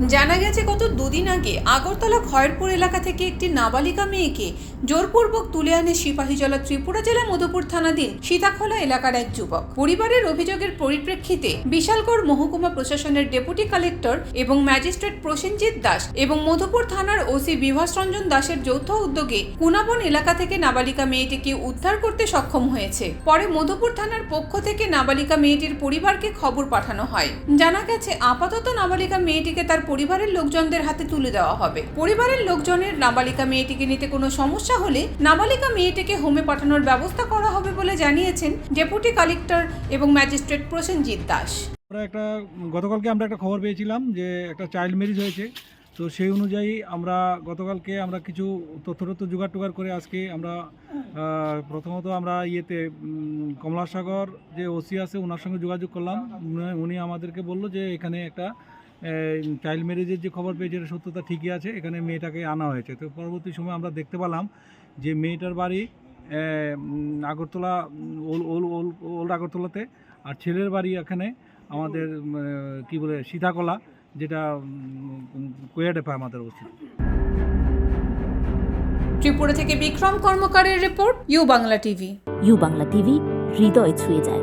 জানা গেছে, গত দুদিন আগে আগরতলা খয়েরপুর এলাকা থেকে একটি নাবালিকা মেয়েকে জোরপূর্বক তুলে আনে সিপাহীজলা ত্রিপুরা জেলা মধুপুর থানাধীন সীতাখোলা এলাকার এক যুবক। পরিবারের অভিযোগের পরিপ্রেক্ষিতে বিশালগড় মহকুমা প্রশাসনের ডেপুটি কালেক্টর এবং ম্যাজিস্ট্রেট প্রসেনজিৎ দাস এবং মধুপুর থানার ওসি বিভাস রঞ্জন দাসের যৌথ উদ্যোগে কুনাবন এলাকা থেকে নাবালিকা মেয়েটিকে উদ্ধার করতে সক্ষম হয়েছে। পরে মধুপুর থানার পক্ষ থেকে নাবালিকা মেয়েটির পরিবারকে খবর পাঠানো হয়। জানা গেছে, আপাতত নাবালিকা মেয়েটিকে তার পরিবারের লোকজনদের হাতে তুলে দেওয়া হবে। পরিবারের লোকজনের নাবালিকা মেয়েটিকে নিতে কোনো সমস্যা হলে নাবালিকা মেয়েটিকে হোমে পাঠানোর ব্যবস্থা করা হবে বলে জানিয়েছেন ডেপুটি কালেক্টর এবং ম্যাজিস্ট্রেট প্রসেনজিৎ দাস। আমরা একটা, গতকালকে আমরা একটা খবর পেয়েছিলাম যে একটা চাইল্ড ম্যারেজ হয়েছে। তো সেই অনুযায়ী আমরা গতকালকে আমরা কিছু তথ্য তথ্য জোগাড় টোগাড় করে আজকে আমরা প্রথমত আমরা ইয়েতে কমলাসাগর যে ওসি আছে, ওনার সঙ্গে যোগাযোগ করলাম। উনি- আমাদেরকে বলল যে এখানে একটা চাইল্ড ম্যারেজের যে খবর পেয়েছে এটা সত্যতা ঠিকই আছে এখানে মেয়েটাকে আনা হয়েছে। তো পরবর্তী সময় আমরা দেখতে পেলাম যে মেয়েটার বাড়ি আগরতলা ওল- ওল ওল- ওল্ড আগরতলাতে আর ছেলের বাড়ি এখানে আমাদের কি বলে সীতাকলা যেটা কোয়াডেপা আমাদের অবস্থিত। ত্রিপুরা থেকে Bikram কর্মকারের report U Bangla TV. U Bangla TV হৃদয় ছুঁয়ে যায়।